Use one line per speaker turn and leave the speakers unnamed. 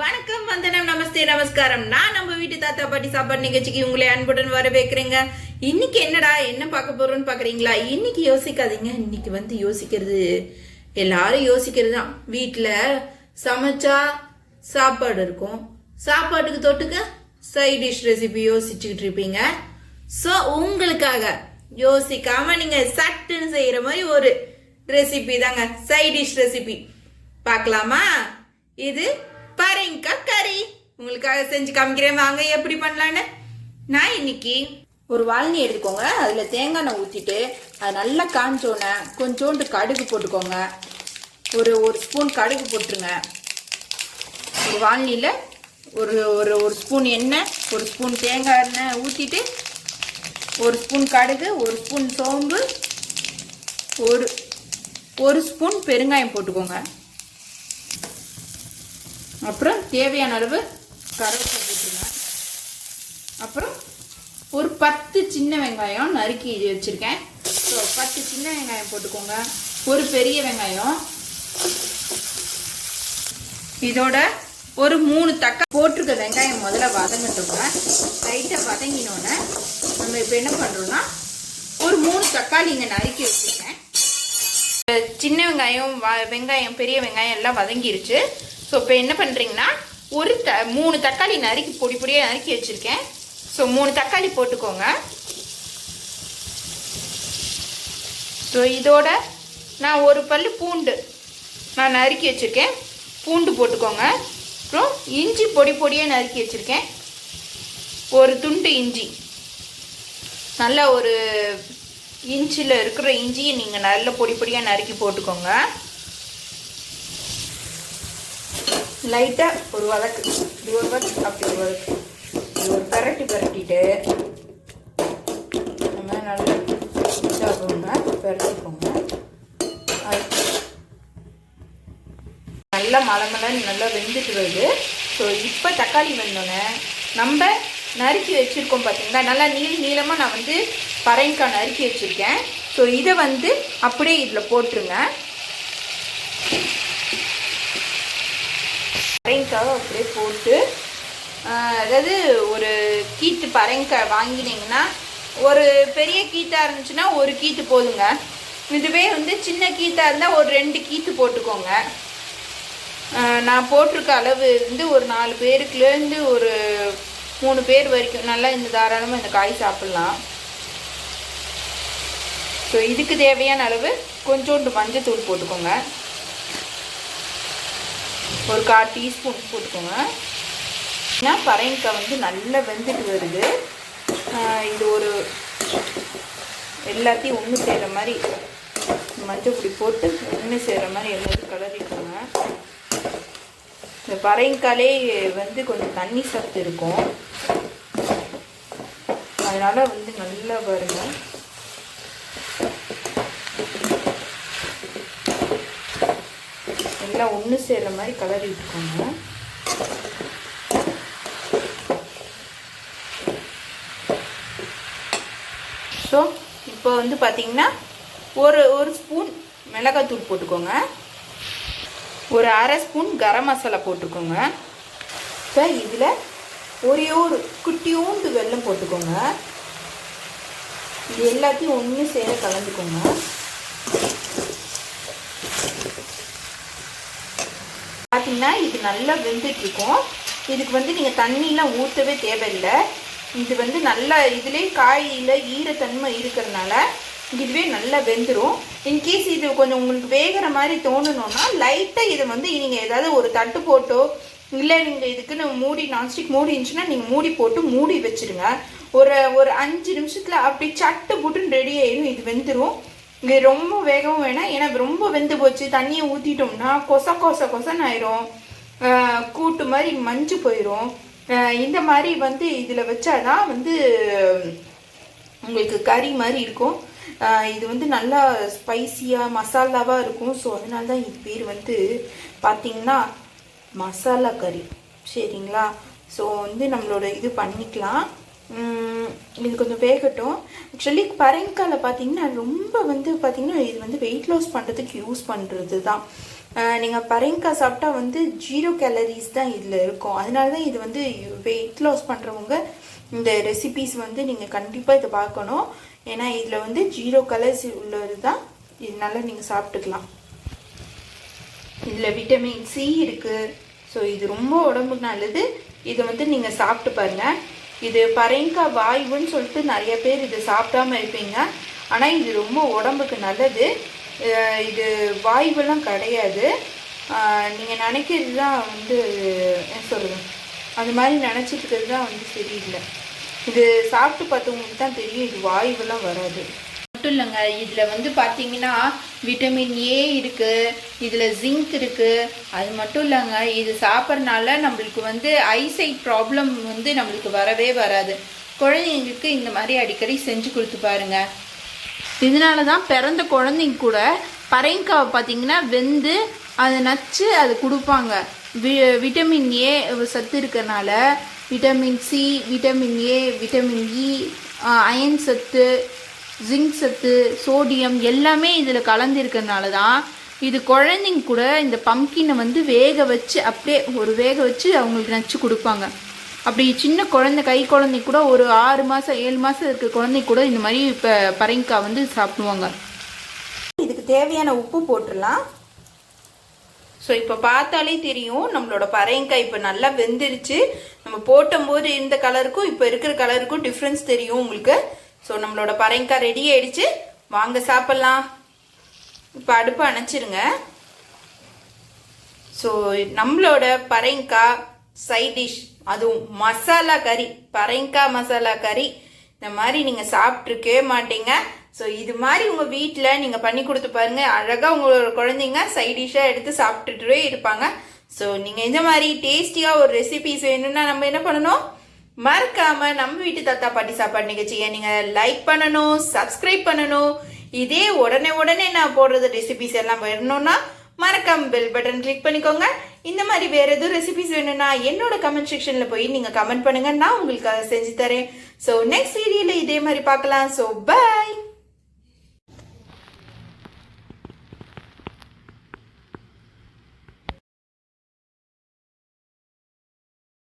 வணக்கம் வந்தனம் நமஸ்தே நமஸ்காரம். நான் நம்ம வீட்டு தாத்தா பாட்டி சாப்பாடு நிகழ்ச்சிக்கு உங்களை அன்புடன் வரவேற்கிறேங்க. இன்னைக்கு என்னடா என்ன பார்க்க போறோம்னு பாக்குறீங்களா? இன்னைக்கு யோசிக்காதீங்க. இன்னைக்கு வந்து யோசிக்கிறது எல்லாரும் யோசிக்கிறது தான். வீட்டுல சமைச்சா சாப்பாடு இருக்கும். சாப்பாட்டுக்கு தொட்டுக்க சைட் டிஷ் ரெசிபி யோசிச்சுக்கிட்டு இருப்பீங்க. ஸோ உங்களுக்காக யோசிக்காம நீங்க சட்டுன்னு செய்யற மாதிரி ஒரு ரெசிபி தாங்க. சைட் டிஷ் ரெசிபி பார்க்கலாமா? இது பாருங்கக்கா கறி உங்களுக்காக செஞ்சு காமிக்கிறேன். வாங்க எப்படி பண்ணலான்னு? நான் இன்னைக்கு ஒரு வாழனி எடுத்துக்கோங்க. அதில் தேங்காய் எண்ணெய் ஊற்றிட்டு அது நல்லா காஞ்சோன்னே கொஞ்சோண்டு கடுகு போட்டுக்கோங்க. ஒரு ஒரு ஸ்பூன் கடுகு போட்டுருங்க. ஒரு வாழனியில் ஒரு ஒரு ஒரு ஸ்பூன் எண்ணெய் ஒரு ஸ்பூன் தேங்காய் எண்ணெய் ஊற்றிட்டு ஒரு ஸ்பூன் கடுகு ஒரு ஸ்பூன் சோம்பு ஒரு ஒரு ஸ்பூன் பெருங்காயம் போட்டுக்கோங்க. அப்புறம் தேவையான அளவு கருவேப்பிலை போட்டுருங்க. அப்புறம் ஒரு பத்து சின்ன வெங்காயம் நறுக்கி வச்சுருக்கேன். ஸோ பத்து சின்ன வெங்காயம் போட்டுக்கோங்க. ஒரு பெரிய வெங்காயம். இதோட ஒரு மூணு தக்காளி போட்டிருக்க வெங்காயம் முதல்ல வதங்கட்டுங்க. லைட்டாக வதங்கினோன்னே நம்ம இப்போ என்ன பண்ணுறோம்னா ஒரு மூணு தக்காளி இங்கே நறுக்கி வச்சுருக்கேன். சின்ன வெங்காயம் வ- வெங்காயம் பெரிய வெங்காயம் எல்லாம் வதங்கிருச்சு. ஸோ இப்போ என்ன பண்ணுறீங்கன்னா ஒரு த மூணு தக்காளி நறுக்கி பொடி பொடியாக நறுக்கி வச்சுருக்கேன். ஸோ மூணு தக்காளி போட்டுக்கோங்க. ஸோ இதோட நான் ஒரு பல் பூண்டு நான் நறுக்கி வச்சுருக்கேன். பூண்டு போட்டுக்கோங்க. அப்புறம் இஞ்சி பொடி பொடியாக நறுக்கி வச்சுருக்கேன். ஒரு துண்டு இஞ்சி. நல்ல ஒரு இன்ச்சில் இருக்கிற இஞ்சியை நீங்கள் நல்ல பொடி பொடியாக நறுக்கி போட்டுக்கோங்க. லைட்டாக ஒரு வதக்கு. இது ஒரு வதக்கு அப்படி ஒரு வதக்கு. இது ஒரு பரட்டி பரட்டிட்டு நம்ம நல்லா போங்க பரட்டிக்கோங்க. அது நல்லா மலமலன்னு நல்லா வெந்துட்டு வருது. ஸோ இப்போ தக்காளி வெந்தோடனே நம்ம நறுக்கி வச்சுருக்கோம் பார்த்தீங்களா நல்லா நீள் நீளமாக நான் வந்து பறையங்காய் நறுக்கி வச்சுருக்கேன். ஸோ இதை வந்து அப்படியே இதில் போட்டுருங்க. பறையங்காவை அப்படியே போட்டு அதாவது ஒரு கீட்டு பரங்க வாங்கினீங்கன்னா ஒரு பெரிய கீட்டாக இருந்துச்சுன்னா ஒரு கீட்டு போதுங்க. இதுவே வந்து சின்ன கீத்தாக இருந்தால் ஒரு ரெண்டு கீத்து போட்டுக்கோங்க. நான் போட்டிருக்க அளவு வந்து ஒரு நாலு பேருக்குலேருந்து ஒரு மூணு பேர் வரைக்கும் நல்லா இந்த தாராளமாக இந்த காய் சாப்பிட்லாம். ஸோ இதுக்கு தேவையான அளவு கொஞ்சோண்டு மஞ்சத்தூள் போட்டுக்கோங்க. ஒரு கால் டீஸ்பூன் போட்டுக்கோங்க. ஏன்னா பறையங்காய் வந்து நல்லா வெந்துட்டு வருது. இது ஒரு எல்லாத்தையும் ஒன்று செய்கிற மாதிரி மஞ்சள் பொடி போட்டு ஒன்று செய்கிற மாதிரி எல்லாத்தையும் கலரிக்கோங்க இந்த பறையங்காலே வந்து கொஞ்சம் தண்ணி சத்து இருக்கும். அதனால் வந்து நல்லா வருங்க. எல்லாம் ஒன்று சேர்ற மாதிரி கலரி விட்டுக்கோங்க ஸோ இப்போ வந்து பார்த்தீங்கன்னா ஒரு ஒரு ஸ்பூன் மிளகாத்தூள் போட்டுக்கோங்க. ஒரு அரை ஸ்பூன் கரம் மசாலா போட்டுக்கோங்க. இப்போ இதில் ஒரே ஒரு குட்டியோண்டு வெல்லம் போட்டுக்கோங்க. இது எல்லாத்தையும் ஒன்று சேர கலந்துக்கோங்க. பார்த்தீங்கன்னா இது நல்லா வெந்துட்டுருக்கும். இதுக்கு வந்து நீங்கள் தண்ணிலாம் ஊற்றவே தேவையில்லை. இது வந்து நல்லா இதுலேயே காயில் ஈரத்தன்மை இருக்கிறதுனால இதுவே நல்லா வெந்துடும் இன்கேஸ் இது கொஞ்சம் உங்களுக்கு வேகிற மாதிரி தோணணும்னா லைட்டாக இதை வந்து நீங்கள் ஏதாவது ஒரு தட்டு போட்டோ இல்லை நீங்கள் இதுக்குன்னு மூடி நான்ஸ்டிக் மூடி இருந்துச்சுன்னா நீங்கள் மூடி போட்டு மூடி வச்சிருங்க. ஒரு ஒரு அஞ்சு நிமிஷத்தில் அப்படி சட்டு புட்டுன்னு ரெடி ஆயிடும் இது வெந்துடும் இது ரொம்ப வேகவும் வேணாம் ஏன்னா ரொம்ப வெந்து போச்சு. தண்ணியை ஊற்றிட்டோம்னா கொச கொச கொசன்னு ஆயிரும். கூட்டு மாதிரி மஞ்சு போயிடும் இந்த மாதிரி வந்து இதில் வச்சாதான் வந்து உங்களுக்கு கறி மாதிரி இருக்கும். இது வந்து நல்லா ஸ்பைசியாக மசாலாவாக இருக்கும். ஸோ அதனால தான் இது பேர் வந்து பார்த்தீங்கன்னா மசாலா கறி. சரிங்களா? ஸோ வந்து நம்மளோட இது பண்ணிக்கலாம். இது கொஞ்சம் வேகட்டும். ஆக்சுவலி பரங்கால பார்த்தீங்கன்னா ரொம்ப வந்து பார்த்தீங்கன்னா இது வந்து வெயிட் லாஸ் பண்ணுறதுக்கு யூஸ் பண்ணுறது தான் நீங்கள் பரங்காய் சாப்பிட்டா வந்து ஜீரோ கேலரிஸ் தான் இதில் இருக்கும். அதனால தான் இது வந்து வெயிட் லாஸ் பண்ணுறவங்க இந்த ரெசிபீஸ் வந்து நீங்கள் கண்டிப்பாக இதை பார்க்கணும். ஏன்னா இதில் வந்து ஜீரோ கலர்ஸ் உள்ளது தான் இதனால நீங்கள் சாப்பிட்டுக்கலாம். இதில் விட்டமின் சி இருக்குது ஸோ இது ரொம்ப உடம்புக்கு நல்லது. இதை வந்து நீங்கள் சாப்பிட்டு பாருங்கள் இது பரங்கா வாய்வுன்னு சொல்லிட்டு நிறைய பேர் இது சாப்பிடாம இருப்பீங்க. ஆனால் இது ரொம்ப உடம்புக்கு நல்லது. இது வாய்வெல்லாம் கிடையாது. நீங்கள் நினைக்கிறது தான் வந்து என்ன சொல்கிறது அந்த மாதிரி நினச்சிட்டு இருக்கிறது தான் வந்து சரியில்லை. இது சாப்பிட்டு பார்த்தவங்களுக்கு தான் தெரியும் இது வாய்வெல்லாம் வராது. மட்டும் இல்லைங்க இதில் வந்து பார்த்தீங்கன்னா விட்டமின் ஏ இருக்குது இதில் ஜிங்க் இருக்குது அது மட்டும் இல்லைங்க இது சாப்பிட்றனால நம்மளுக்கு வந்து ஐசைட் ப்ராப்ளம் வந்து நம்மளுக்கு வரவே வராது. குழந்தைங்களுக்கு இந்த மாதிரி அடிக்கடி செஞ்சு கொடுத்து பாருங்க. இதனால தான் பிறந்த குழந்தைங்க கூட பரங்கிக்காவை பார்த்தீங்கன்னா வெந்து அதை நச்சு அது கொடுப்பாங்க. வி விட்டமின் ஏ சத்து இருக்கிறனால vitamin C vitamin A vitamin E iron சத்து ஜிங்க் சத்து சோடியம் எல்லாமே இதில் கலந்துருக்கறனால தான் இது குழந்தைங்க கூட இந்த பம்கினை வந்து வேக வச்சு அப்படியே ஒரு வேக வச்சு அவங்களுக்கு நச்சு கொடுப்பாங்க. அப்படி சின்ன குழந்தை கை குழந்தை கூட ஒரு ஆறு மாதம் ஏழு மாதம் இருக்க குழந்தை கூட இந்த மாதிரி இப்போ பரங்கிக்காய் வந்து சாப்பிடுவாங்க. இதுக்கு தேவையான உப்பு போட்டுடலாம். ஸோ இப்போ பார்த்தாலே தெரியும் நம்மளோட பரங்கிக்காய் இப்போ நல்லா வெந்துருச்சு. நம்ம போட்டும் போது இருந்த கலருக்கும் இப்போ இருக்கிற கலருக்கும் டிஃப்ரென்ஸ் தெரியும் உங்களுக்கு. ஸோ நம்மளோட பறையங்காய் ரெடி ஆயிடுச்சு. வாங்க சாப்பிட்லாம். இப்போ அடுப்பு அணைச்சிருங்க. ஸோ நம்மளோட பறையங்காய் சைட் டிஷ் அதுவும் மசாலா கறி பறையங்காய் மசாலா கறி இந்த மாதிரி நீங்கள் சாப்பிட்ருக்கவே மாட்டீங்க. ஸோ இது மாதிரி உங்கள் வீட்டில் நீங்கள் பண்ணி கொடுத்து பாருங்க. அழகாக உங்களோட குழந்தைங்க சைட் டிஷ்ஷாக எடுத்து சாப்பிட்டுட்டே இருப்பாங்க. ஸோ நீங்கள் இந்த மாதிரி டேஸ்டியாக ஒரு ரெசிபிஸ் வேணும்னா நம்ம என்ன பண்ணணும்? மறக்காம நம்ம வீட்டு தாத்தா பாட்டி சாப்பாடு நிகழ்ச்சியை நீங்கள் லைக் பண்ணணும் சப்ஸ்கிரைப் பண்ணணும். இதே உடனே உடனே நான் போடுறது ரெசிபிஸ் எல்லாம் வரணும்னா மறக்காம பெல் பட்டன் கிளிக் பண்ணிக்கோங்க. இந்த மாதிரி வேற எதுவும் ரெசிபிஸ் வேணும்னா என்னோட கமெண்ட் செக்ஷன்ல போய் நீங்க கமெண்ட் பண்ணுங்க. நான் உங்களுக்கு அதை செஞ்சு தரேன். ஸோ நெக்ஸ்ட் வீடியோல இதே மாதிரி பார்க்கலாம். So by